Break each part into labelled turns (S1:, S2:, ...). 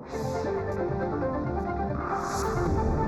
S1: Thank you.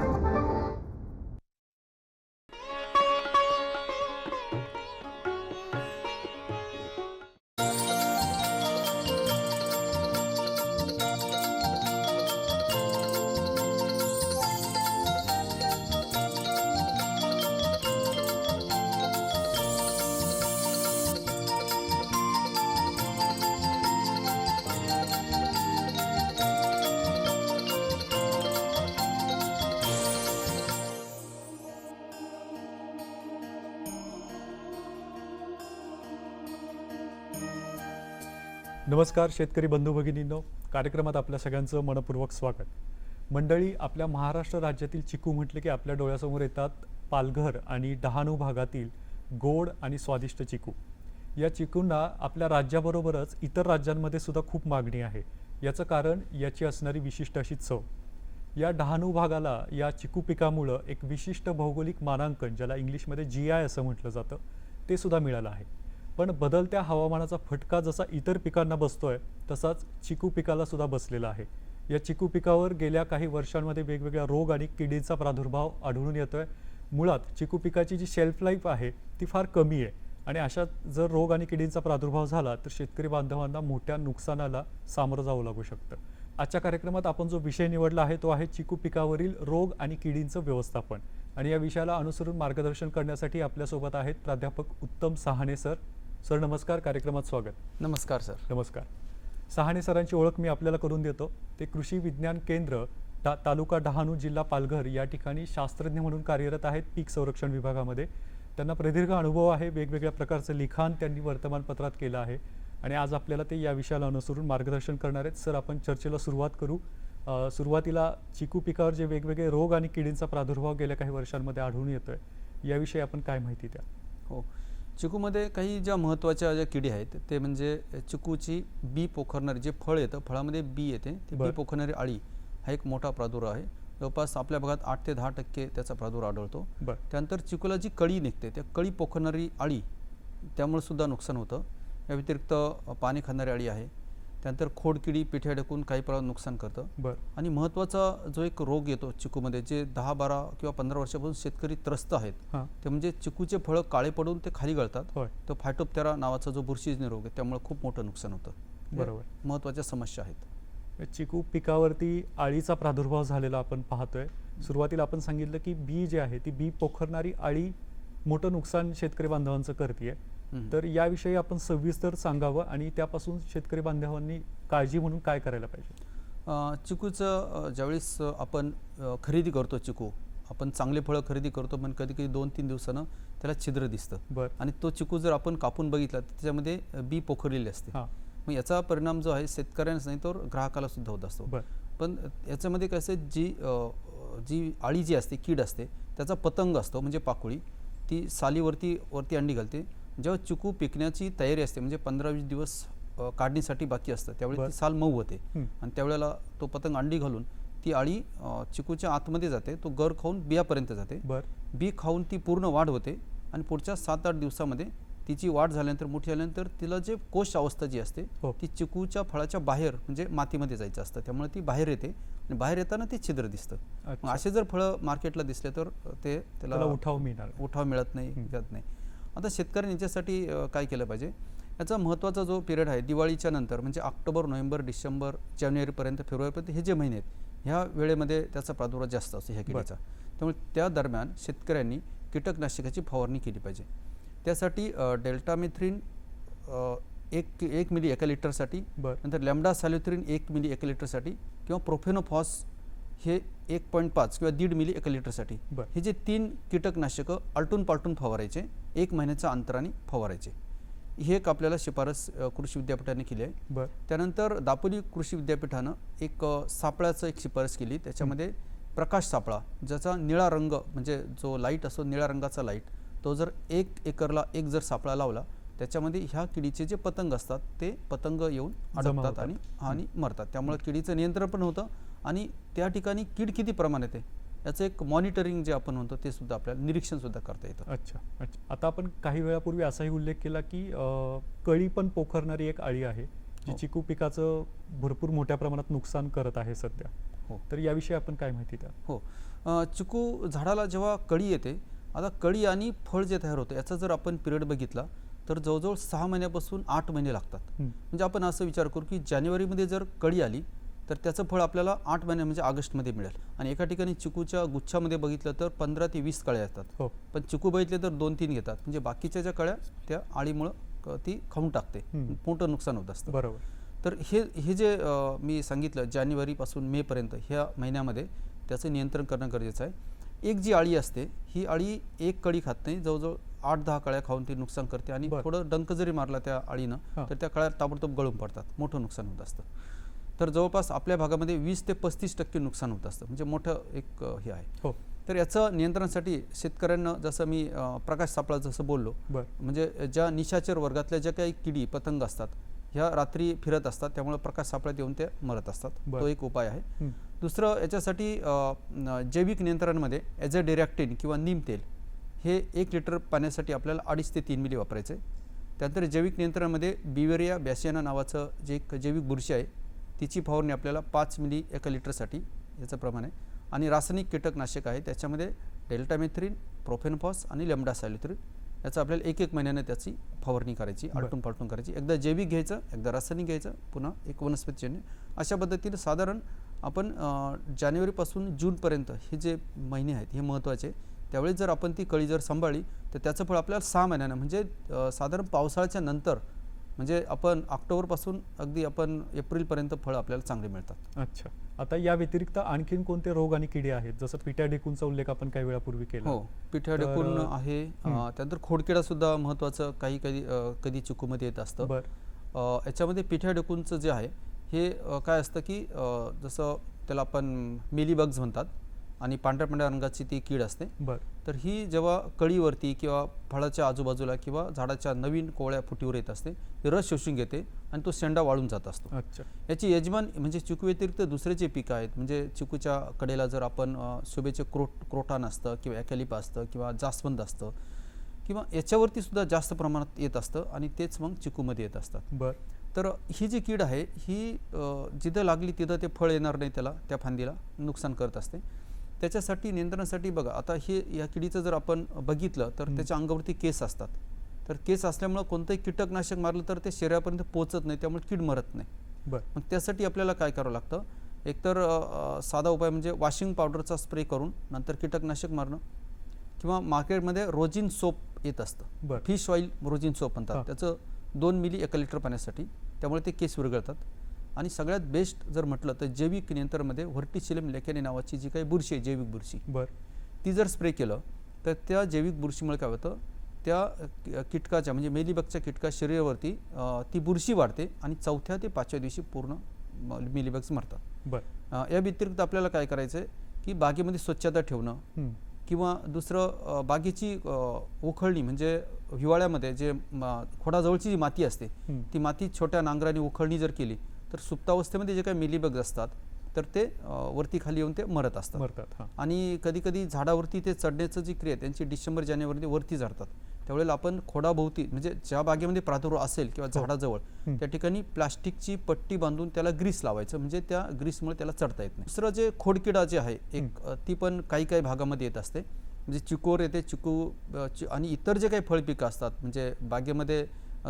S1: नमस्कार शेतकरी बंधू भगिनींनो. कार्यक्रमात आपल्या सगळ्यांचं मनपूर्वक स्वागत. मंडळी आपल्या महाराष्ट्र राज्यातील चिकू म्हटले की आपल्या डोळ्यासमोर येतात पालघर आणि डहाणू भागातील गोड आणि स्वादिष्ट चिकू. या चिकूंना आपल्या राज्याबरोबरच इतर राज्यांमध्ये सुद्धा खूप मागणी आहे. याचं कारण याची असणारी विशिष्ट अशी चव. या डहाणू भागाला या चिकू पिकामुळं एक विशिष्ट भौगोलिक मानांकन ज्याला इंग्लिशमध्ये जी आय असं म्हटलं जातं ते सुद्धा मिळालं आहे. पण बदलत्या हवामानाचा फटका जसा इतर पिकांना बसतोय तसाच चिकू पिकाला सुद्धा बसलेला आहे. या चिकू पिकावर गेल्या काही वर्षांमध्ये वेगवेगळ्या रोग आणि किडींचा प्रादुर्भाव आढळून येतोय. मुळात चिकू पिकाची जी शेल्फ लाईफ आहे ती फार कमी आहे. आणि अशा जर रोग आणि किडींचा प्रादुर्भाव झाला तर शेतकरी बांधवांना मोठ्या नुकसानाला सामोरं जावं लागू शकतं. आजच्या कार्यक्रमात आपण जो विषय निवडला आहे तो आहे चिकू पिकावरील रोग आणि किडींचं व्यवस्थापन. आणि या विषयाला अनुसरून मार्गदर्शन करण्यासाठी आपल्यासोबत आहेत प्राध्यापक उत्तम सहाणे सर. सर नमस्कार कार्यक्रमात स्वागत.
S2: नमस्कार सर.
S1: नमस्कार. सहाणे सरांची ओळख मी आपल्याला करून देतो. ते कृषी विज्ञान केंद्र ता तालुका डहाणू जिल्हा पालघर या ठिकाणी शास्त्रज्ञ म्हणून कार्यरत आहेत पीक संरक्षण विभागामध्ये. त्यांना प्रदीर्घ अनुभव आहे वेगवेगळ्या प्रकारचं लिखाण त्यांनी वर्तमानपत्रात केलं आहे. आणि आज आपल्याला ते या विषयाला अनुसरून मार्गदर्शन करणार आहेत. सर आपण चर्चेला सुरुवात करू. सुरुवातीला चिकू पिकावर जे वेगवेगळे रोग आणि किडींचा प्रादुर्भाव गेल्या काही वर्षांमध्ये आढळून येतोय याविषयी आपण काय माहिती द्या
S2: हो. चिकूमध्ये काही ज्या महत्त्वाच्या ज्या किडी आहेत ते म्हणजे चिकूची बी पोखरणारी जे फळ येतं फळामध्ये बी येते ते बी. पोखरणारी आळी हा एक मोठा प्रादुर्भाव आहे. जवळपास आपल्या भागात आठ ते दहा टक्के त्याचा प्रादुर्भाव आढळतो. त्यानंतर चिकूला जी कळी निघते त्या कळी पोखरणारी आळी त्यामुळे सुद्धा नुकसान होतं. या व्यतिरिक्त पाणी खाणारी आळी आहे. त्यानंतर खोडकिडी पिठ्या अडकून काही प्रमाणात नुकसान करतं.
S1: बरं.
S2: आणि महत्त्वाचा जो एक रोग येतो चिकूमध्ये जे दहा बारा किंवा पंधरा वर्षापासून शेतकरी त्रस्त आहेत
S1: हां.
S2: ते म्हणजे चिकूचे फळं काळे पडून ते खाली गळतात.
S1: होय.
S2: तो फायटोप्टेरा नावाचा जो बुरशीजन्य रोग आहे त्यामुळे खूप मोठं नुकसान होतं.
S1: बरोबर.
S2: महत्त्वाच्या समस्या आहेत.
S1: चिकू पिकावरती आळीचा प्रादुर्भाव झालेला आपण पाहतोय. सुरुवातीला आपण सांगितलं की बी जे आहे ती बी पोखरणारी आळी मोठं नुकसान शेतकरी बांधवांचं करते. तर याविषयी आपण सविस्तर सांगावं आणि त्यापासून शेतकरी बांधवांनी काळजी म्हणून काय करायला पाहिजे?
S2: चिकूचं ज्यावेळेस आपण खरेदी करतो चिकू आपण चांगले फळं खरेदी करतो पण कधी कधी दोन तीन दिवसानं त्याला छिद्र दिसतं.
S1: बर.
S2: आणि तो चिकू जर आपण कापून बघितला तर त्याच्यामध्ये बी पोखरलेली असते.
S1: हां.
S2: मग याचा परिणाम जो आहे शेतकऱ्यांनाच नाही तर ग्राहकाला सुद्धा होत असतो. पण याच्यामध्ये कसं आहे, जी जी आळी जी असते कीड असते त्याचा पतंग असतो म्हणजे पाकुळी ती सालीवरती वरती अंडी घालते. जेव्हा चिकू पिकण्याची तयारी असते म्हणजे पंधरा वीस दिवस काढणीसाठी बाकी असतं त्यावेळी. ती साल मऊ होते. आणि त्यावेळेला तो पतंग अंडी घालून ती आळी चिकूच्या आतमध्ये जाते तो गर खाऊन बियापर्यंत जाते
S1: बर
S2: बी खाऊन ती पूर्ण वाढ होते आणि पुढच्या सात आठ दिवसामध्ये तिची वाढ झाल्यानंतर मोठी झाल्यानंतर तिला जे कोश अवस्था जी असते
S1: हो.
S2: ती चिकूच्या फळाच्या बाहेर म्हणजे मातीमध्ये जायचं असतं त्यामुळे ती बाहेर येते आणि बाहेर येताना ते छिद्र दिसतं. असे जर फळं मार्केटला दिसले तर ते
S1: त्याला उठाव मिळणार
S2: उठाव मिळत नाही. जात नाही आता शेतकऱ्यांनी याच्यासाठी काय केलं पाहिजे? याचा महत्त्वाचा जो पिरियड आहे दिवाळीच्या नंतर म्हणजे ऑक्टोबर नोव्हेंबर डिसेंबर जानेवारीपर्यंत फेब्रुवारीपर्यंत हे जे महिने आहेत ह्या वेळेमध्ये त्याचा प्रादुर्भाव जास्त असतो ह्या किडीचा. त्यामुळे त्या दरम्यान शेतकऱ्यांनी कीटकनाशकाची फवारणी केली पाहिजे. त्यासाठी डेल्टामिथ्रिन एक एक मिली एका लिटरसाठी
S1: बर.
S2: नंतर लॅम्डा सॅल्युथ्रिन एक मिली एका लिटरसाठी किंवा प्रोफेनोफॉस हे एक पॉईंट पाच किंवा दीड मिली एका लिटरसाठी. हे जे तीन कीटकनाशकं आलटून पालटून फवारायचे एक महिन्याच्या अंतराने फवारायचे. ही एक आपल्याला शिफारस कृषी विद्यापीठाने केली आहे. त्यानंतर दापोली कृषी विद्यापीठानं एक सापळ्याचं एक शिफारस केली. त्याच्यामध्ये प्रकाश सापळा ज्याचा निळा रंग म्हणजे जो लाइट असतो निळ्या रंगाचा लाइट तो जर एक एकरला एक जर सापळा लावला त्याच्यामध्ये ह्या किडीचे जे पतंग असतात ते पतंग येऊन अडकतात. आणि आणि मरतात. त्यामुळे किडीचं नियंत्रण पण होतं आणि त्या ठिकाणी कीड किती प्रमाणात आहे याचं एक मॉनिटरिंग जे आपण म्हणतो ते सुद्धा आपल्याला निरीक्षण सुद्धा करता येतं.
S1: अच्छा अच्छा. आता आपण काही वेळापूर्वी असाही उल्लेख केला की कळी पण पोखरणारी एक आळी आहे जी
S2: हो.
S1: चिकू पिकाचं भरपूर मोठ्या प्रमाणात नुकसान करत आहे सध्या.
S2: हो.
S1: तर याविषयी आपण काय माहिती द्या
S2: हो. चिकू झाडाला जेव्हा कळी येते आता कळी आणि फळ जे तयार होतं याचा जर आपण पिरियड बघितला तर जवळजवळ सहा महिन्यापासून आठ महिने लागतात. म्हणजे आपण असं विचार करू की जानेवारीमध्ये जर कळी आली तर त्याचं फळ आपल्याला आठ महिने म्हणजे ऑगस्टमध्ये मिळेल. आणि एका ठिकाणी चिकूच्या गुच्छामध्ये बघितलं तर पंधरा ते वीस कळ्या येतात.
S1: हो.
S2: पण चिकू बघितले तर दोन तीन घेतात. म्हणजे बाकीच्या ज्या कळ्या त्या आळीमुळं ती खाऊन टाकते. मोठं नुकसान होत असतं.
S1: बरोबर.
S2: तर हे हे जे मी सांगितलं जानेवारीपासून मेपर्यंत ह्या महिन्यामध्ये त्याचं नियंत्रण करणं गरजेचं आहे. एक जी आळी असते ही आळी एक कळी खात नाही. जवळजवळ आठ दहा कळ्या खाऊन ती नुकसान करते. आणि. थोडं डंक जरी मारला त्या आळीनं. तर त्या कळ्या ताबडतोब गळून पडतात. मोठं नुकसान होत असतं. तर जवळपास आपल्या भागामध्ये वीस ते पस्तीस टक्के नुकसान होत असतं. म्हणजे मोठं एक हे आहे.
S1: हो.
S2: तर याचं नियंत्रणासाठी शेतकऱ्यांना जसं मी प्रकाश सापळा जसं बोललो म्हणजे ज्या निशाचर वर्गातल्या ज्या काही किडी पतंग असतात ह्या रात्री फिरत असतात त्यामुळे प्रकाश सापळ्यात येऊन ते मरत असतात. तो एक उपाय आहे. दुसरं याच्यासाठी जैविक नियंत्रणामध्ये ॲज अ डिरॅक्टिन किंवा नीम तेल हे एक लिटर पाण्यासाठी आपल्याला अडीच ते तीन मिली वापरायचं. आहे त्यानंतर जैविक नियंत्रणामध्ये बिवेरिया बॅसियाना नावाचं जे एक जैविक बुरशी आहे तिची फवारणी आपल्याला पाच मिली एका लिटरसाठी याचं प्रमाण आहे. आणि रासायनिक कीटकनाशक आहे त्याच्यामध्ये डेल्टामेथ्रिन प्रोफेनफॉस आणि लेमडा सॅलिथ्रिन याचं आपल्याला एक एक महिन्यानं त्याची फवारणी करायची. आलटून पालटून करायची. एकदा जैविक घ्यायचं एकदा रासायनिक घ्यायचं पुन्हा एक वनस्पतीजन्य. अशा पद्धतीने साधारण आपण जानेवारीपासून जूनपर्यंत हे जे महिने आहेत हे महत्त्वाचे त्यावेळी जर आपण ती कळी जर सांभाळली तर त्याचं फळ आपल्याला सहा महिन्यानं म्हणजे साधारण पावसाळ्याच्या नंतर म्हणजे आपण ऑक्टोबरपासून अगदी आपण एप्रिलपर्यंत फळं आपल्याला चांगली मिळतात.
S1: अच्छा. आता या व्यतिरिक्त आणखीन कोणते रोग आणि किडे आहेत? जसं पिट्या डेकूनचा उल्लेख आपण काही वेळापूर्वी केला.
S2: हो पिठ्या
S1: तर, अ,
S2: आहे अ. त्यानंतर खोडकिडा सुद्धा महत्त्वाचं काही कधी अ, कधी चिकूमध्ये येत असतं.
S1: बर.
S2: अ, याच्यामध्ये पिठ्या डेकूनचं जे आहे हे अ, काय असतं की अ, जसं त्याला आपण मिलीबग्स म्हणतात. आणि पांढऱ्या पांढऱ्या रंगाची ती कीड असते.
S1: बर.
S2: तर ही जेव्हा कळीवरती किंवा फळाच्या आजूबाजूला किंवा झाडाच्या नवीन कोवळ्या फुटीवर येत असते ते रस शोषून घेते आणि तो शेंडा वाळून जात असतो.
S1: अच्छा.
S2: याची यजमान म्हणजे चिकू व्यतिरिक्त दुसरे जे पिकं आहेत म्हणजे चिकूच्या कडेला जर आपण शोभेचे क्रोट क्रोटान असतं किंवा ॲकॅलिपा असतं किंवा जास्वंद असतं किंवा याच्यावरती सुद्धा जास्त प्रमाणात येत असतं आणि तेच मग चिकूमध्ये येत असतात.
S1: बर.
S2: तर ही जी कीड आहे ही जिथं लागली तिथं ते फळ येणार नाही त्याला त्या फांदीला नुकसान करत असते. त्याच्यासाठी नियंत्रणासाठी बघा आता हे या किडीचं जर आपण बघितलं तर. त्याच्या अंगावरती केस असतात. तर केस असल्यामुळं कोणतंही कीटकनाशक मारलं तर ते शरीरापर्यंत पोचत नाही त्यामुळे कीड मरत नाही.
S1: बर.
S2: मग त्यासाठी आपल्याला काय करावं लागतं? एकतर साधा उपाय म्हणजे वॉशिंग पावडरचा स्प्रे करून नंतर कीटकनाशक मारणं किंवा मार्केटमध्ये रोजिन सोप येत असतं. Fish oil rosin soap. म्हणतात. त्याचं दोन मिली एका लिटर पाण्यासाठी त्यामुळे ते केस विरघळतात. आणि सगळ्यात बेस्ट जर म्हटलं तर जैविक नियंत्रणामध्ये व्हर्टिसिलम लेकॅनी नावाची जी काही बुरशी आहे जैविक बुरशी
S1: बर
S2: ती जर स्प्रे केलं तर त्या जैविक बुरशीमुळे काय होतं त्या कीटकाच्या म्हणजे मेलीबगच्या कीटका शरीरावरती ती बुरशी वाढते आणि चौथ्या ते पाचव्या दिवशी पूर्ण मेलीबग्स मरतात
S1: बर
S2: या व्यतिरिक्त आपल्याला काय करायचं आहे की बागेमध्ये स्वच्छता ठेवणं. किंवा दुसरं बागेची उखळणी म्हणजे हिवाळ्यामध्ये जे खोडाजवळची जी माती असते. ती माती छोट्या नांगराने उखळणी जर केली तर सुप्तावस्थेमध्ये जे काही मिलीबग असतात तर ते वरती खाली येऊन ते मरत असतात.
S1: मरतात
S2: आणि कधी कधी झाडावरती ते चढण्याचं जी क्रिया त्यांची डिसेंबर जानेवारी वरती चढतात त्यावेळेला आपण खोडाभोवती म्हणजे ज्या बागेमध्ये प्रादुर्भाव असेल किंवा
S1: हो.
S2: झाडाजवळ. त्या ठिकाणी प्लास्टिकची पट्टी बांधून त्याला ग्रीस लावायचं. म्हणजे त्या ग्रीसमुळे त्याला चढता येत नाही. दुसरं जे खोडकिडा जे आहे एक ती पण काही काही भागामध्ये येत असते. म्हणजे चिकोर येते चिकू आणि इतर जे काही फळपिकं असतात म्हणजे बागेमध्ये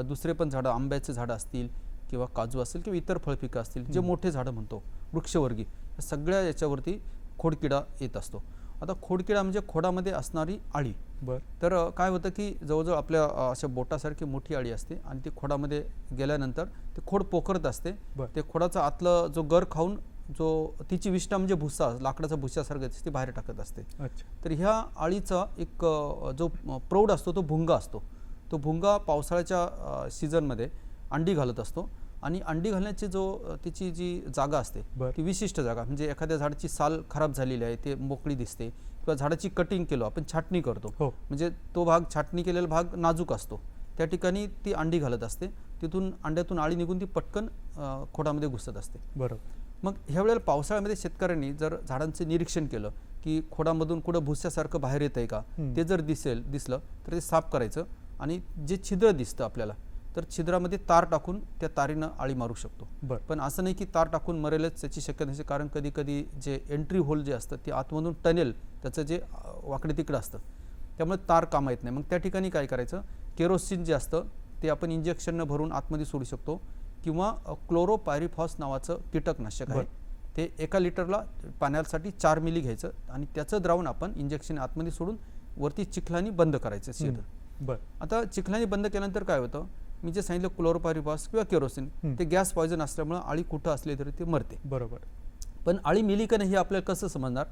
S2: दुसरे पण झाडं आंब्याचे झाडं असतील किंवा काजू असेल किंवा इतर फळपिकं असतील जे. मोठे झाडं म्हणतो वृक्षवर्गी या सगळ्या याच्यावरती खोडकिडा येत असतो. आता खोडकिडा म्हणजे खोडामध्ये असणारी आळी.
S1: बर.
S2: तर काय होतं की जवळजवळ आपल्या अशा बोटासारखी मोठी आळी असते आणि ती खोडामध्ये गेल्यानंतर ते खोड पोखरत असते. ते खोडाचा आतलं जो गर खाऊन जो तिची विष्ठा म्हणजे भुसा लाकडाचा भुसासारखं ती बाहेर टाकत असते.
S1: अच्छा.
S2: तर ह्या आळीचा एक जो प्रौढ असतो तो भुंगा असतो. तो भुंगा पावसाळ्याच्या सीझनमध्ये अंडी घालत असतो. आणि अंडी घालण्याची जो तिची जी जागा असते. ती विशिष्ट जागा म्हणजे एखाद्या झाडाची साल खराब झालेली आहे ते मोकळी दिसते किंवा झाडाची कटिंग केलो आपण छाटणी करतो.
S1: हो.
S2: म्हणजे तो भाग छाटणी केलेला भाग नाजूक असतो. त्या ठिकाणी ती अंडी घालत असते. तिथून अंड्यातून आळी निघून ती पटकन खोडामध्ये घुसत असते.
S1: बरोबर
S2: मग ह्या वेळेला पावसाळ्यामध्ये शेतकऱ्यांनी जर झाडांचं निरीक्षण केलं की खोडामधून कुठं भुस्यासारखं बाहेर येत आहे का. ते जर दिसेल दिसलं तर ते साफ करायचं आणि जे छिद्र दिसतं आपल्याला तर छिद्रामध्ये तार टाकून त्या तारीनं आळी मारू शकतो.
S1: बर.
S2: पण असं नाही की तार टाकून मरेलच त्याची शक्यता नसते कारण कधी कधी जे एंट्री होल जे असतं ते आतमधून टनेल त्याचं जे वाकडे तिकडं असतं त्यामुळे तार कामा येत नाही. मग त्या ठिकाणी काय करायचं? केरोसिन जे असतं ते आपण इंजेक्शननं भरून आतमध्ये सोडू शकतो किंवा क्लोरोपायरिफॉस नावाचं कीटकनाशक आहे. ते एका लिटरला पाण्यासाठी चार मिली घ्यायचं आणि त्याचं द्रावण आपण इंजेक्शन आतमध्ये सोडून वरती चिखलानी बंद करायचं शिर.
S1: बर.
S2: आता चिखलानी बंद केल्यानंतर काय होतं? मी जे सांगितलं क्लोरोपायरिफॉस किंवा केरोसिन. ते गॅस पॉयझन असल्यामुळं आळी कुठं असली तरी ते मरते
S1: बरोबर
S2: पण आळी मिली का नाही हे आपल्याला कसं समजणार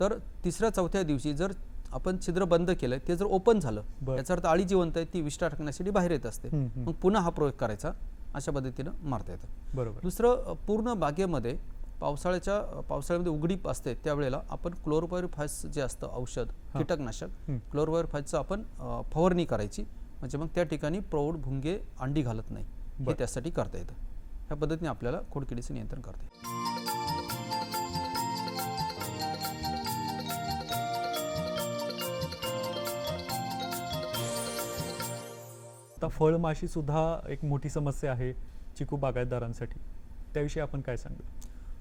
S2: तर तिसऱ्या चौथ्या दिवशी जर आपण छिद्र बंद केलं ते जर ओपन झालं. याचा अर्थ आळी जिवंत आहे ती विष्ठा टाकण्यासाठी बाहेर येत असते. मग पुन्हा हा प्रयोग करायचा अशा पद्धतीनं मारता येतं
S1: बरोबर
S2: दुसरं पूर्ण बागेमध्ये पावसाळ्याच्या पावसाळ्यामध्ये उघडीप असते त्यावेळेला आपण क्लोरोपायरिफास जे असतं औषध. कीटकनाशक. क्लोरोपायरिफासचं आपण फवारणी करायची म्हणजे मग त्या ठिकाणी प्रौढ भुंगे अंडी घालत नाही. हे. त्यासाठी करता येतं. ह्या पद्धतीने आपल्याला खोडकिडीचं नियंत्रण करता येतं.
S1: आता फळमाशी सुद्धा एक मोठी समस्या आहे चिकू बागायतदारांसाठी. त्याविषयी आपण काय सांगू?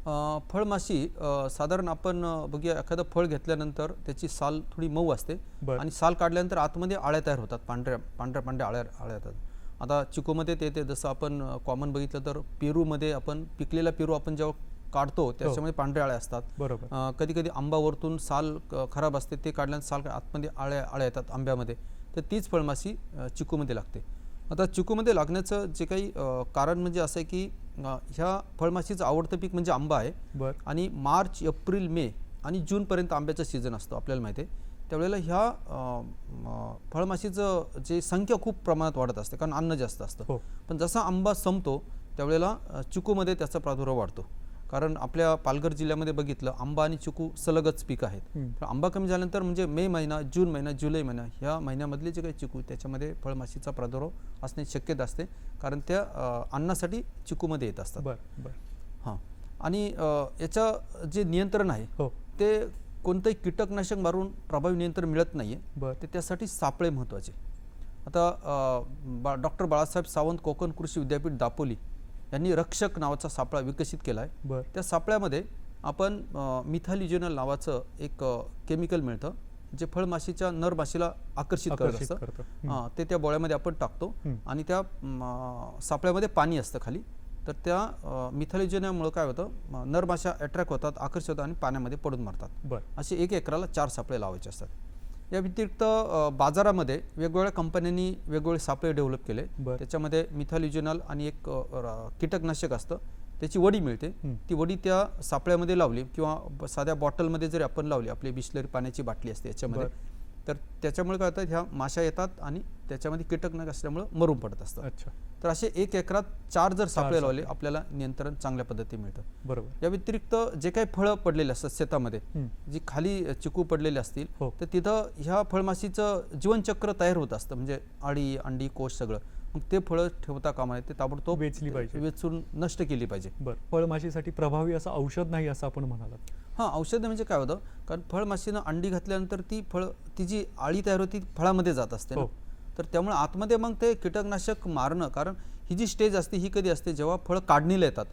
S2: फळमाशी साधारण आपण बघूया एखादं फळ घेतल्यानंतर त्याची साल थोडी मऊ असते. आणि साल काढल्यानंतर आतमध्ये आळ्या तयार होतात पांढऱ्या पांढऱ्या पांढऱ्या आळ्या आळ्या येतात. आता चिकूमध्ये ते ते जसं आपण कॉमन बघितलं तर पेरूमध्ये आपण पिकलेला पेरू आपण जेव्हा काढतो त्याच्यामध्ये पांढऱ्या आळ्या असतात.
S1: बरोबर.
S2: कधी कधी आंबावरतून साल खराब असते ते काढल्यानंतर साल आतमध्ये आळ्या आळ्या येतात आंब्यामध्ये. तर तीच फळमाशी चिकूमध्ये लागते. आता चिकूमध्ये लागण्याचं जे काही कारण म्हणजे असं आहे की ह्या फळमाशीचं आवडतं पीक म्हणजे आंबा आहे.
S1: बर.
S2: आणि मार्च एप्रिल मे आणि जूनपर्यंत आंब्याचा सीझन असतो आपल्याला माहिती आहे. त्यावेळेला ह्या फळमाशीचं जे संख्या खूप प्रमाणात वाढत असते कारण अन्न जास्त असतं.
S1: हो.
S2: पण जसा आंबा संपतो त्यावेळेला चिकूमध्ये त्याचा प्रादुर्भाव वाढतो. कारण आपल्या पालघर जिल्ह्यामध्ये बघितलं आंबा आणि चिकू सलगच पीक आहेत. आंबा कमी झाल्यानंतर म्हणजे मे महिना जून महिना जुलै महिना ह्या महिन्यामधले जे काही चिकू त्याच्यामध्ये फळमाशीचा प्रादुर्भाव असण्याची शक्यता असते. कारण त्या अन्नासाठी चिकूमध्ये येत असतात.
S1: बर बर.
S2: हां. आणि याचं जे नियंत्रण आहे
S1: हो.
S2: ते कोणतंही कीटकनाशक मारून प्रभावी नियंत्रण मिळत नाही आहे
S1: बर.
S2: ते त्यासाठी सापळे महत्त्वाचे. आता बा डॉक्टर बाळासाहेब सावंत कोकण कृषी विद्यापीठ दापोली यांनी रक्षक नावाचा सापळा विकसित केला आहे त्या सापळ्यामध्ये आपण मिथालिज्युनल नावाचं एक केमिकल मिळतं जे फळमाशीच्या नर माशीला आकर्षित करत असतं. ते त्या बोळ्यामध्ये आपण टाकतो. आणि त्या सापळ्यामध्ये पाणी असतं खाली. तर त्या मिथालिज्युनमुळं काय होतं म, नर माशा अट्रॅक्ट होतात आकर्षित होतात आणि पाण्यामध्ये पडून मारतात. असे एक एकराला चार सापळे लावायचे असतात. या व्यतिरिक्त बाजारामध्ये वेगवेगळ्या कंपन्यांनी वेगवेगळे सापळे डेव्हलप केले. त्याच्यामध्ये मिथालिज्युनल आणि एक कीटकनाशक असतं. त्याची वडी मिळते. ती वडी त्या सापळ्यामध्ये लावली किंवा साध्या बॉटलमध्ये जरी आपण लावली आपली बिस्लरी पाण्याची बाटली असते याच्यामध्ये. तर त्याच्यामुळे काय होतं ह्या माशा येतात आणि त्याच्यामध्ये कीटकनाशक असल्यामुळे मरून पडत असतात.
S1: अच्छा.
S2: तर असे एक एकरात चार जर सापळे लावले. आपल्याला नियंत्रण चांगल्या पद्धतीने मिळतं.
S1: बरोबर.
S2: या व्यतिरिक्त जे काही फळं पडलेले असतात शेतामध्ये. जी खाली चिकू पडलेले असतील
S1: हो.
S2: तर तिथं ह्या फळमाशीचं जीवनचक्र तयार होत असतं. म्हणजे आळी अंडी कोश सगळं. मग ते फळं ठेवता कामा नये ते ताबडतोब
S1: वेचली पाहिजे.
S2: वेचून नष्ट केली पाहिजे.
S1: बर. फळमाशीसाठी प्रभावी असं औषध नाही असं आपण म्हणालात.
S2: हां औषध म्हणजे काय होतं? कारण फळमाशीनं अंडी घातल्यानंतर ती फळ ती जी आळी तयार होती फळामध्ये जात असते ना?
S1: हो.
S2: तर त्यामुळे आतमध्ये मग ते कीटकनाशक मारणं कारण ही जी स्टेज असते ही कधी असते? जेव्हा फळं काढणीला येतात.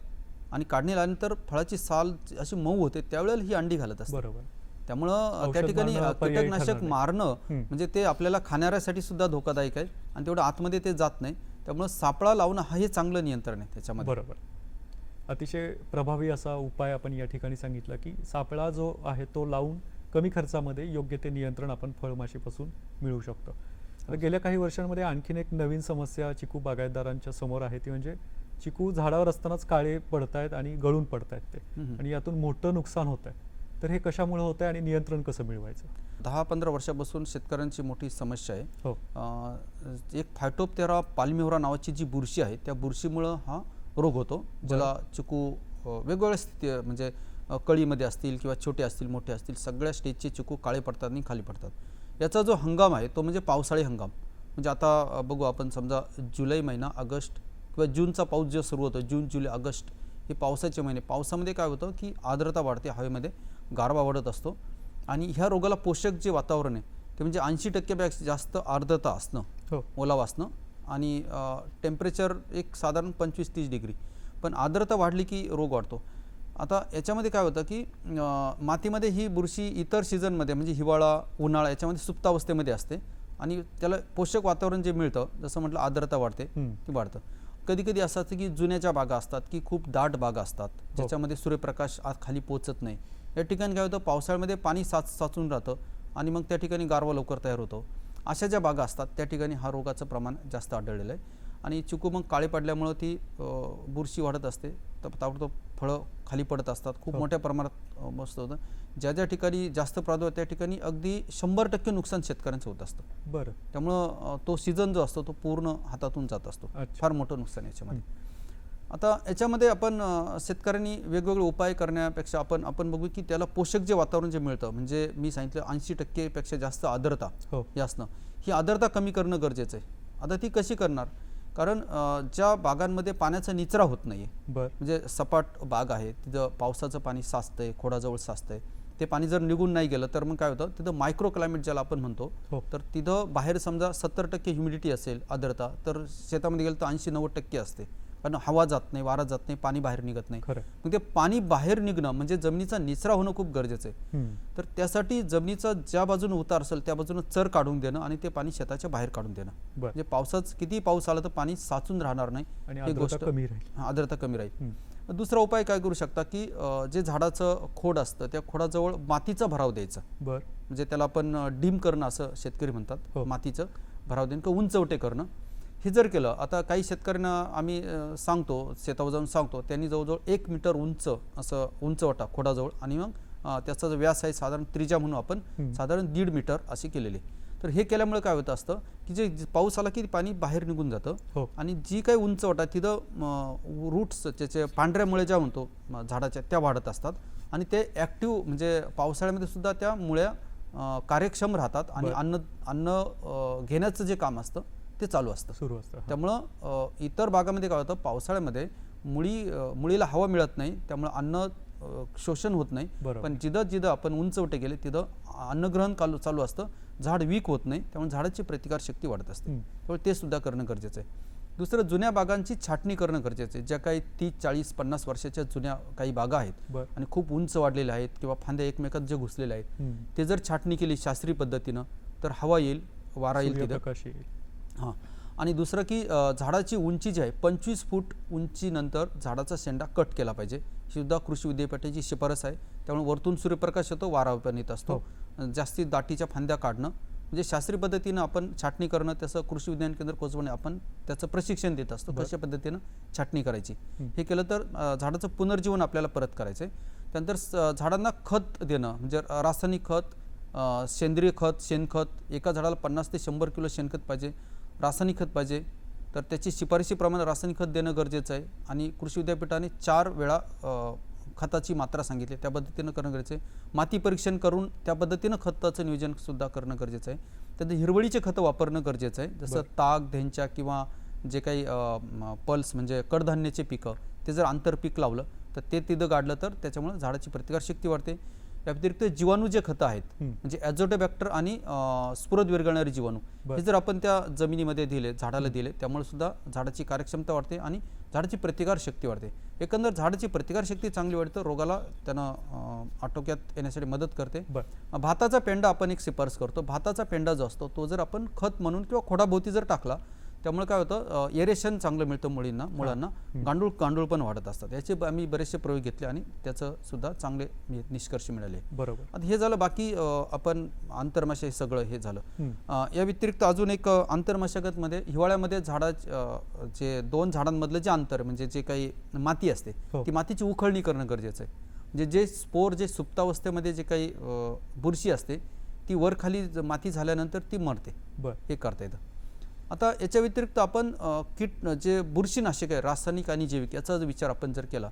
S2: आणि काढणीला आल्यानंतर फळाची साल अशी मऊ होते त्यावेळेला ही अंडी घालत असते.
S1: बरोबर.
S2: त्यामुळं त्या ठिकाणी कीटकनाशक. मारणं. म्हणजे ते आपल्याला खाणाऱ्यासाठी सुद्धा धोकादायक आहे. आणि तेवढं आतमध्ये ते जात नाही. त्यामुळं सापळा लावणं हा हे चांगलं नियंत्रण आहे त्याच्यामध्ये.
S1: बरोबर. अतिशय प्रभावी असा उपाय आपण या ठिकाणी सांगितला की सापळा जो आहे तो लावून कमी खर्चामध्ये योग्य ते नियंत्रण आपण फळमाशीपासून मिळवू शकतो. आता गेल्या काही वर्षांमध्ये आणखीन एक नवीन समस्या चिकू बागायतदारांच्या समोर आहे ती म्हणजे चिकू झाडावर असतानाच काळे पडत आहेत आणि गळून पडत आहेत ते. आणि यातून मोठं नुकसान होत आहे तर हे कशामुळे होत आहे आणि नियंत्रण कसं मिळवायचं?
S2: दहा पंधरा वर्षापासून शेतकऱ्यांची मोठी समस्या आहे.
S1: हो.
S2: एक फायटोप्टेरा पाल्मिहोरा नावाची जी बुरशी आहे त्या बुरशीमुळं हा रोग होतो. ज्याला चिकू वेगवेगळ्या स्थिती म्हणजे कळीमध्ये असतील किंवा छोटे असतील मोठे असतील सगळ्या स्टेजचे चिकू काळे पडतात आणि खाली पडतात. याचा जो हंगाम आहे तो म्हणजे पावसाळी हंगाम. म्हणजे आता बघू आपण समजा जुलै महिना ऑगस्ट किंवा जूनचा पाऊस जो सुरू होतो जून जुलै ऑगस्ट हे पावसाचे महिने. पावसामध्ये काय होतं की आर्द्रता वाढते हवेमध्ये गारवा वाढत असतो. आणि ह्या रोगाला पोषक जे वातावरण आहे ते म्हणजे ऐंशी टक्क्यापेक्षा जास्त आर्द्रता असणं
S1: हो.
S2: ओलावा असणं आणि टेम्परेचर एक साधारण पंचवीस तीस डिग्री पण आर्द्रता वाढली की रोग वाढतो. आता याच्यामध्ये काय होतं की मातीमध्ये ही बुरशी इतर सीझनमध्ये म्हणजे हिवाळा उन्हाळा याच्यामध्ये सुप्तावस्थेमध्ये असते आणि त्याला पोषक वातावरण जे मिळतं जसं म्हटलं आर्द्रता वाढते. ती वाढतं. कधी कधी असं असतं की जुन्याच्या बागा असतात की खूप दाट बागा असतात ज्याच्यामध्ये सूर्यप्रकाश आत खाली पोचत नाही. या ठिकाणी काय होतं पावसाळ्यामध्ये पाणी साच साचून राहतं आणि मग त्या ठिकाणी गारवा लवकर तयार होतो. अशा ज्या बागा असतात त्या ठिकाणी हा रोगाचं प्रमाण जास्त आढळलेलं आहे. आणि चिकू मग काळे पडल्यामुळं ती बुरशी वाढत असते. तर ताबडतोब फळं खाली पडत असतात. खूप
S1: हो.
S2: मोठ्या प्रमाणात मस्त होतं. ज्या ज्या ठिकाणी जास्त प्रादुर्भाव त्या ठिकाणी अगदी शंभर टक्के नुकसान शेतकऱ्यांचं होत असतं.
S1: बरं.
S2: त्यामुळं तो सीझन जो असतो तो पूर्ण हातातून जात असतो. फार मोठं नुकसान याच्यामध्ये. आता याच्यामध्ये आपण शेतकऱ्यांनी वेगवेगळे उपाय करण्यापेक्षा आपण आपण बघू की त्याला पोषक जे वातावरण जे मिळतं म्हणजे मी सांगितलं ऐंशी टक्केपेक्षा जास्त आर्द्रता
S1: हो.
S2: असणं ही आर्द्रता कमी करणं गरजेचं आहे. आता ती कशी करणार? कारण ज्या बागांमध्ये पाण्याचा निचरा होत नाही आहे म्हणजे सपाट बाग आहे तिथं पावसाचं पाणी साचतंय खोडाजवळ साचतंय ते पाणी जर निघून नाही गेलं तर मग काय होतं? तिथं मायक्रो क्लायमेट ज्याला आपण म्हणतो
S1: हो.
S2: तर तिथं बाहेर समजा सत्तर टक्के ह्युमिडिटी असेल आर्द्रता तर शेतामध्ये गेलं तर ऐंशी नव्वद टक्के असते. कारण हवा जात नाही वारा जात नाही पाणी बाहेर निघत नाही. मग ते पाणी बाहेर निघणं म्हणजे जमिनीचा निचरा होणं खूप गरजेचं आहे. तर त्यासाठी जमिनीचा ज्या बाजूने उतार असेल त्या बाजूने चर काढून देणं आणि ते पाणी शेताच्या बाहेर काढून देणं. म्हणजे पावसाच किती पाऊस आला तर पाणी साचून राहणार नाही. ही गोष्ट
S1: कमी राहील.
S2: हा, आर्द्रता कमी राहील. दुसरा उपाय काय करू शकता की जे झाडाचं खोड असतं त्या खोडाजवळ मातीचा भराव द्यायचा. म्हणजे त्याला आपण डीम करणं असं शेतकरी
S1: हो.
S2: म्हणतात मातीचं भराव देणं किंवा उंचवटे करणं. हे जर केलं आता काही शेतकऱ्यांना आम्ही सांगतो शेतावर जाऊन सांगतो त्यांनी जवळजवळ एक मीटर उंच असं उंचवटा खोडाजवळ आणि मग त्याचा जो व्यास आहे साधारण त्रिज्या म्हणून आपण. साधारण दीड मीटर अशी केलेली तर हे केल्यामुळे काय होतं असतं की जे पाऊस आला की पाणी बाहेर निघून जातं
S1: हो
S2: आणि जी काही उंचवटा तिथं रूट्स त्याचे पांढऱ्या मुळे ज्या म्हणतो झाडाच्या त्या वाढत असतात आणि ते ॲक्टिव्ह म्हणजे पावसाळ्यामध्ये सुद्धा त्या मुळ्या कार्यक्षम राहतात आणि. अन्न अन्न घेण्याचं जे काम असतं ते चालू असतं.
S1: सुरू असतं.
S2: त्यामुळं इतर भागामध्ये काय होतं पावसाळ्यामध्ये मुळी मुळीला हवा मिळत नाही त्यामुळं अन्न शोषण होत नाही. पण जिथं जिथं आपण उंचवटे गेले तिथं अन्नग्रहण चालू चालू असतं. झाड वीक होत नाही त्यामुळे झाडाची प्रतिकार शक्ती वाढत असते. त्यामुळे ते सुद्धा करणं गरजेचं आहे. दुसरं जुन्या बागांची छाटणी करणं गरजेचं आहे. ज्या काही तीस चाळीस पन्नास वर्षाच्या जुन्या काही बागा आहेत आणि खूप उंच वाढलेल्या आहेत किंवा फांद्या एकमेकात जे घुसलेल्या आहेत. ते जर छाटणी केली शास्त्रीय पद्धतीनं तर हवा येईल वारा येईल तिथं. हां. आणि दुसरं की झाडाची उंची जी आहे पंचवीस फूट उंचीनंतर झाडाचा शेंडा कट केला पाहिजे. ही सुद्धा कृषी विद्यापीठाची शिफारस आहे. त्यामुळे वरतून सूर्यप्रकाश येतो वारा येत असतो. जास्तीत दाटीच्या फांद्या काढणं. म्हणजे शास्त्रीय पद्धतीनं आपण छाटणी करणं त्याचं कृषी विज्ञान केंद्र कोचवणे आपण त्याचं प्रशिक्षण देत असतो. कशा पद्धतीनं? छाटणी करायची.
S1: हं.
S2: हे केलं तर झाडाचं पुनर्जीवन आपल्याला परत करायचं आहे. त्यानंतर झाडांना खत देणं. म्हणजे रासायनिक खत सेंद्रिय खत शेणखत एका झाडाला पन्नास ते शंभर किलो शेणखत पाहिजे. रासायनिक खत पाहिजे. तर त्याची शिफारशीप्रमाणे रासायनिक खत देणं गरजेचं आहे. आणि कृषी विद्यापीठाने चार वेळा खताची मात्रा सांगितली. त्या पद्धतीनं करणं गरजेचं आहे. माती परीक्षण करून त्या पद्धतीनं खताचं नियोजन सुद्धा करणं गरजेचं आहे. त्यानंतर हिरवळीचे खतं वापरणं गरजेचं आहे. जसं. ताक धेंच्या किंवा जे काही पल्स म्हणजे कडधान्याचे पिकं ते जर आंतरपीक लावलं तर ते तिथं गाडलं तर त्याच्यामुळे झाडाची प्रतिकारशक्ती वाढते. या व्यतिरिक्त जीवाणू जे खतं आहेत. म्हणजे ॲझोटोबॅक्टर आणि स्फुरद विरघळणारे जीवाणू. हे जर आपण त्या जमिनीमध्ये दिले झाडाला दिले त्यामुळे सुद्धा झाडाची कार्यक्षमता वाढते आणि झाडाची प्रतिकार शक्ती वाढते. एकंदर झाडाची प्रतिकार शक्ती चांगली वाढते रोगाला त्यानं आटोक्यात येण्यासाठी मदत करते. भाताचा पेंडा आपण एक शिफारस करतो. भाताचा पेंडा जो असतो तो जर आपण खत म्हणून किंवा खोडाभोवती जर टाकला त्यामुळे काय होतं एरेशन चांगलं मिळतं मुळींना मुळांना
S1: हं.
S2: गांडूळ गांडूळ पण वाढत असतात. याचे आम्ही बरेचसे प्रयोग घेतले आणि त्याचं सुद्धा चांगले नि- निष्कर्ष मिळाले.
S1: बरोबर.
S2: आता हे झालं बाकी आपण आंतरमाशा सगळं हे झालं. या व्यतिरिक्त अजून एक आंतरमशागतमध्ये हिवाळ्यामध्ये झाडा जे दोन झाडांमधलं जे अंतर म्हणजे जे काही माती असते
S1: हो.
S2: ती मातीची उखळणी करणं गरजेचं आहे. म्हणजे जे स्पोर जे सुप्तावस्थेमध्ये जे काही बुरशी असते ती वर खाली माती झाल्यानंतर ती मरते. हे करता येतं. आता याच्या व्यतिरिक्त आपण कीट जे बुरशीनाशक आहे रासायनिक आणि जैविक याचा जर विचार आपण जर केला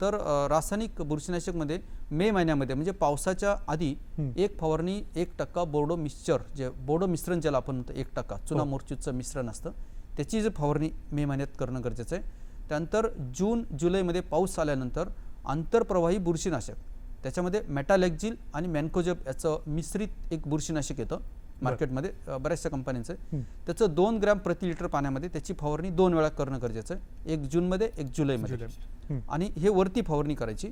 S2: तर रासायनिक बुरशीनाशकमध्ये मे महिन्यामध्ये म्हणजे पावसाच्या आधी. एक फवारणी एक टक्का बोर्डो मिक्सचर जे बोर्डो मिश्रण ज्याला आपण म्हणतो एक टक्का चुना
S1: हो.
S2: मोरचूतचं मिश्रण असतं त्याची जी फवारणी मे महिन्यात करणं गरजेचं आहे त्यानंतर जून जुलैमध्ये पाऊस आल्यानंतर आंतरप्रवाही बुरशीनाशक त्याच्यामध्ये मेटालेक्झिल आणि मॅन्कोजेब याचं मिश्रित एक बुरशीनाशक येतं मार्केटमध्ये बऱ्याचशा कंपन्यांचं. आहे. त्याचं दोन ग्रॅम प्रति लिटर पाण्यामध्ये त्याची फवारणी दोन वेळा करणं गरजेचं आहे. एक जूनमध्ये एक जुलैमध्ये.
S1: जुलै. हं.
S2: आणि हे वरती फवारणी करायची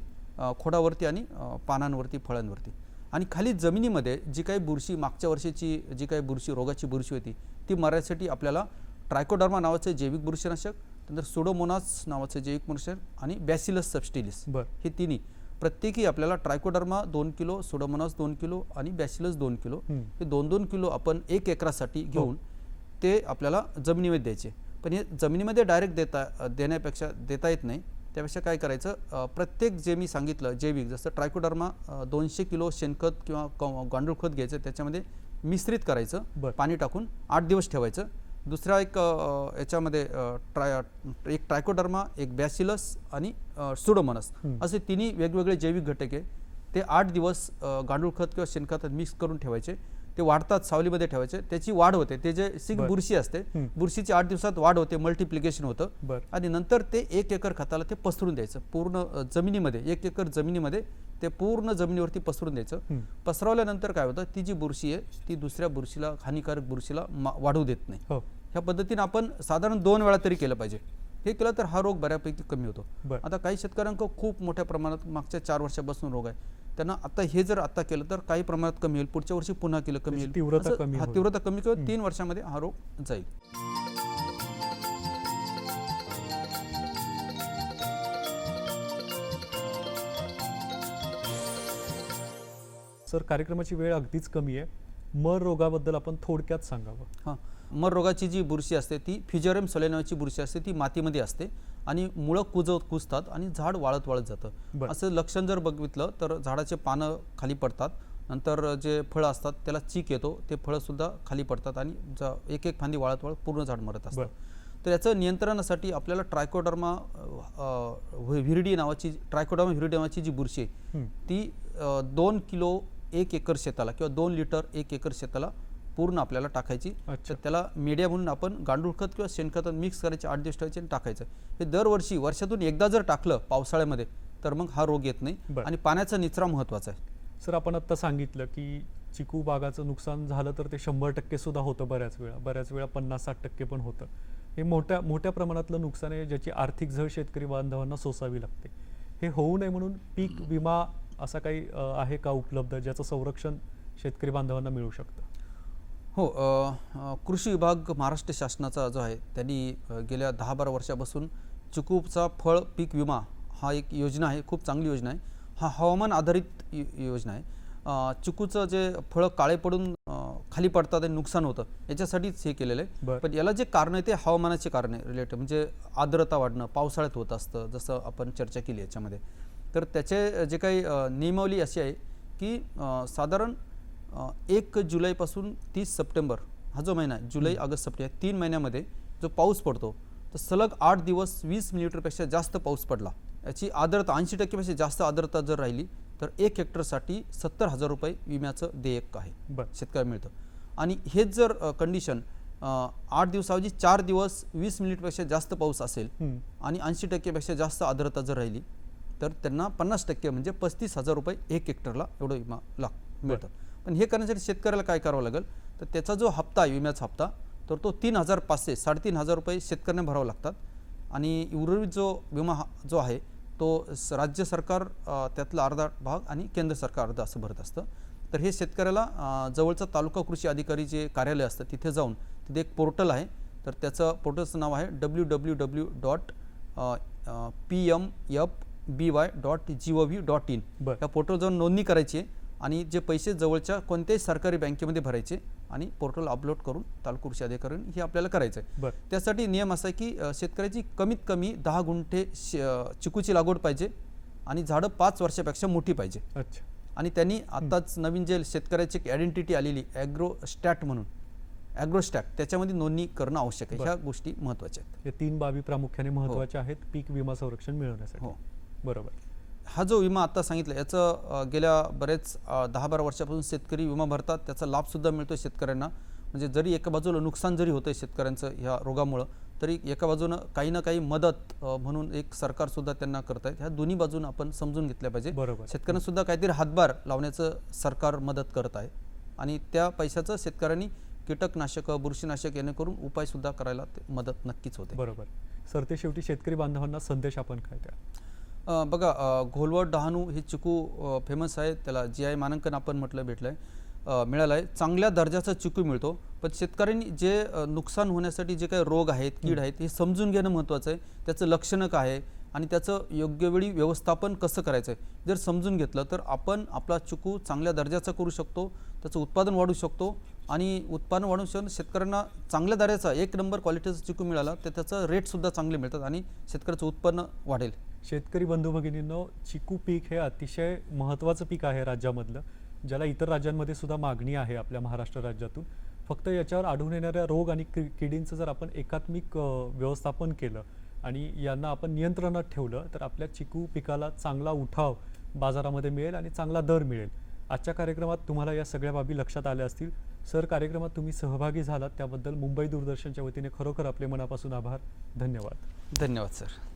S2: खोडावरती आणि पानांवरती फळांवरती. आणि खाली जमिनीमध्ये जी काही बुरशी मागच्या वर्षीची जी काही बुरशी रोगाची बुरशी होती ती मारण्यासाठी आपल्याला ट्रायकोडर्मा नावाचं जैविक बुरशीनाशक नंतर सुडोमोनास नावाचं जैविक बुरशीनाशक आणि बॅसिलस सबस्टिलिस. हे तिन्ही प्रत्येकी आपल्याला ट्रायकोडर्मा दोन किलो सुडोमोनास दोन किलो आणि बॅसिलस दोन किलो.
S1: हं.
S2: हे दोन दोन किलो आपण एक एकरासाठी घेऊन ते आपल्याला जमिनीमध्ये द्यायचे. पण हे जमिनीमध्ये डायरेक्ट देता देण्यापेक्षा देता येत नाही. त्यापेक्षा काय करायचं प्रत्येक जे मी सांगितलं जैविक जसं ट्रायकोडर्मा दोनशे किलो शेणखत किंवा गांडूळ खत घ्यायचं त्याच्यामध्ये मिश्रित करायचं. पाणी टाकून आठ दिवस ठेवायचं. दुसरा एक याच्यामध्ये ट्राय एक ट्रायकोडर्मा एक बॅसिलस आणि सुडोमोनस. असे तिन्ही वेगवेगळे जैविक घटक आहे ते आठ दिवस गांडूळ खत किंवा शेणखतात मिक्स करून ठेवायचे ते वाढतात सावलीमध्ये ठेवायचे. त्याची वाढ होते. ते जे सिंग
S1: बरं.
S2: बुरशी असते. बुरशीची आठ दिवसात वाढ होते मल्टिप्लिकेशन होतं. आणि नंतर ते एक एकर खताला ते पसरून द्यायचं. पूर्ण जमिनीमध्ये एक एकर जमिनीमध्ये ते पूर्ण जमिनीवरती पसरून द्यायचं. पसरवल्यानंतर काय होतं ती जी बुरशी आहे ती दुसऱ्या बुरशीला हानिकारक बुरशीला वाढू देत नाही.
S1: हो.
S2: ह्या पद्धतीने आपण साधारण दोन वेळा तरी केलं पाहिजे. हे केलं तर हा रोग बऱ्यापैकी कमी होतो. आता काही शेतकऱ्यांक खूप मोठ्या प्रमाणात मागच्या चार वर्षापासून रोग आहे. त्यांना आता हे जर आता केलं तर काही प्रमाणात कमी होईल. पुढच्या वर्षी पुन्हा केलं कमी होईल.
S1: तीव्रता कमी
S2: हा. तीव्रता कमी किंवा तीन वर्षामध्ये हा रोग जाईल.
S1: सर कार्यक्रमाची वेळ अगदीच कमी आहे. मर रोगाबद्दल आपण थोडक्यात सांगावं
S2: हां मर रोगाची जी बुरशी असते ती फिजोरेम सोलेनाची बुरशी असते ती मातीमध्ये असते आणि मुळं कुजवत कुजतात आणि झाड वाळत वाळत जातं. असं लक्षण जर बघितलं तर झाडाचे पानं खाली पडतात नंतर जे फळं असतात त्याला चीक येतो ते फळंसुद्धा खाली पडतात आणि ज- एक एक फांदी वाळत वाळत पूर्ण झाड मरत असतं. तर याचं नियंत्रणासाठी आपल्याला ट्रायकोडर्मा व्हिरिडी नावाची ट्रायकोडर्मा व्हिरिडी नावाची जी बुरशी आहे. ती दोन किलो एक एकर शेताला किंवा दोन लिटर एक एकर शेताला पूर्ण आपल्याला टाकायची.
S1: अच्छा.
S2: तर त्याला मीडिया म्हणून आपण गांडूळ खत किंवा शेणखत मिक्स करायचे आठ दिवस ठेवायचे आणि टाकायचं. हे दरवर्षी वर्षातून एकदा जर टाकलं पावसाळ्यामध्ये तर मग हा रोग येत नाही. आणि पाण्याचा निचरा महत्त्वाचा आहे.
S1: सर आपण आत्ता सांगितलं की चिकू बागाचं नुकसान झालं तर ते शंभर टक्के सुद्धा होतं बऱ्याच वेळा. बऱ्याच वेळा पन्नास साठ टक्के पण होतं. हे मोठ्या मोठ्या प्रमाणातलं नुकसान आहे ज्याची आर्थिक झळ शेतकरी बांधवांना सोसावी लागते. हे होऊ नये म्हणून पीक विमा असा काही आहे का उपलब्ध ज्याचं संरक्षण शेतकरी बांधवांना मिळू शकतं?
S2: हो कृषी विभाग महाराष्ट्र शासनाचा जो आहे त्यांनी गेल्या दहा बारा वर्षापासून चिकूचा फळ पीक विमा हा एक योजना आहे खूप चांगली योजना आहे. हा हवामान आधारित योजना आहे. चिकूचं जे फळं काळे पडून खाली पडतात आणि नुकसान होतं याच्यासाठीच हे केलेलं आहे. पण याला जे कारण आहे ते हवामानाचे कारण आहे रिलेटेड म्हणजे आर्द्रता वाढणं पावसाळ्यात होत असतं जसं आपण चर्चा केली याच्यामध्ये. तर त्याचे जे काही नियमावली अशी आहे की साधारण एक जुलैपासून तीस सप्टेंबर हा जो महिना आहे जुलै ऑगस्ट सप्टेंबर तीन महिन्यामध्ये जो पाऊस पडतो तर सलग आठ दिवस वीस मिलीमीटरपेक्षा जास्त पाऊस पडला. याची आर्द्रता ऐंशी टक्केपेक्षा जास्त आर्द्रता जर राहिली तर एक हेक्टरसाठी सत्तर हजार रुपये विम्याचं देयक आहे.
S1: बरं.
S2: शेतकऱ्याला मिळतं. आणि हेच जर कंडिशन आठ दिवसाऐवजी चार दिवस वीस मिनिटपेक्षा जास्त पाऊस असेल. आणि ऐंशी टक्केपेक्षा जास्त आर्द्रता जर राहिली तर त्यांना पन्नास टक्के म्हणजे पस्तीस हजार रुपये एक हेक्टरला एवढं विमा लाग मिळतं. पण हे करण्यासाठी शेतकऱ्याला काय करावं लागेल? तर त्याचा जो हप्ता आहे विम्याचा हप्ता तर तो तीन हजार पाचशे साडेतीन हजार रुपये शेतकऱ्यांना भरावं लागतात. आणि उर्वरित जो विमा हा- जो आहे तो राज्य सरकार त्यातला अर्धा भाग आणि केंद्र सरकार अर्धा असं भरत असतं. तर हे शेतकऱ्याला जवळचा तालुका कृषी अधिकारी जे कार्यालय असतं तिथे जाऊन तिथे एक पोर्टल आहे. तर त्याचं पोर्टलचं नाव आहे W W W dot P M F B Y dot G O V dot in. या पोर्टल जाऊन नोंदणी करायची आहे आणि जे पैसे जवळच्या कोणत्याही सरकारी बँकेमध्ये भरायचे आणि पोर्टल अपलोड करून तालुका कृषी अधिकाऱ्यांनी हे आपल्याला करायचं आहे. त्यासाठी नियम असा आहे की शेतकऱ्याची कमीत कमी दहा गुंठे चिकूची लागवड पाहिजे आणि झाडं पाच वर्षापेक्षा मोठी पाहिजे.
S1: अच्छा.
S2: आणि त्यांनी आत्ताच नवीन जे शेतकऱ्याची एक आयडेंटिटी आलेली ॲग्रो स्टॅट म्हणून. ॲग्रो स्टॅट त्याच्यामध्ये नोंदणी करणं आवश्यक आहे. ह्या गोष्टी महत्त्वाच्या आहेत.
S1: या तीन बाबी प्रामुख्याने महत्त्वाच्या आहेत पीक विमा संरक्षण मिळवण्यासाठी.
S2: हो.
S1: बरोबर.
S2: हा जो विमा आत्ता सांगितला याचं गेल्या बरेच दहा बारा वर्षापासून शेतकरी विमा भरतात त्याचा लाभसुद्धा मिळतो शेतकऱ्यांना. म्हणजे जरी एका बाजूला नुकसान जरी होतं शेतकऱ्यांचं ह्या रोगामुळं तरी एका बाजूनं काही ना काही मदत म्हणून एक सरकारसुद्धा त्यांना करत आहेत ह्या दोन्ही बाजून आपण समजून घेतल्या पाहिजे.
S1: बरोबर.
S2: शेतकऱ्यांना सुद्धा काहीतरी हातभार लावण्याचं सरकार मदत करत आहे. आणि त्या पैशाचं शेतकऱ्यांनी कीटकनाशकं बुरशीनाशक याने करून उपायसुद्धा करायला मदत नक्कीच होते.
S1: बरोबर. सर ते शेवटी शेतकरी बांधवांना संदेश आपण काय द्या
S2: बघा अ, घोलवड डहाणू हे चिकू फेमस आहे. त्याला जी आय मानांकन आपण म्हटलं भेटलं आहे मिळालं आहे चांगल्या दर्जाचा चिकू मिळतो. पण शेतकऱ्यांनी जे नुकसान होण्यासाठी जे काही रोग आहेत कीड आहेत हे समजून घेणं महत्त्वाचं आहे. त्याचं लक्षणं काय आहे? आणि त्याचं योग्य वेळी व्यवस्थापन कसं करायचं आहे जर समजून घेतलं तर आपण आपला चिकू चांगल्या दर्जाचा करू शकतो. त्याचं उत्पादन वाढू शकतो. आणि उत्पादन वाढू शकून शेतकऱ्यांना चांगल्या दर्जाचा एक नंबर क्वालिटीचा चिकू मिळाला तर त्याचं रेटसुद्धा चांगले मिळतात आणि शेतकऱ्याचं उत्पन्न वाढेल.
S1: शेतकरी बंधू भगिनींनो चिकू पीक हे अतिशय महत्त्वाचं पीक आहे राज्यामधलं ज्याला इतर राज्यांमध्ये सुद्धा मागणी आहे आपल्या महाराष्ट्र राज्यातून. फक्त याच्यावर आढळून येणाऱ्या रोग आणि कि किडींचं जर आपण एकात्मिक व्यवस्थापन केलं आणि यांना आपण नियंत्रणात ठेवलं तर आपल्या चिकू पिकाला चांगला उठाव बाजारामध्ये मिळेल आणि चांगला दर मिळेल. आजच्या कार्यक्रमात तुम्हाला या सगळ्या बाबी लक्षात आल्या असतील. सर कार्यक्रमात तुम्ही सहभागी झालात त्याबद्दल मुंबई दूरदर्शनच्या वतीने खरोखर आपले मनापासून आभार. धन्यवाद.
S2: धन्यवाद सर.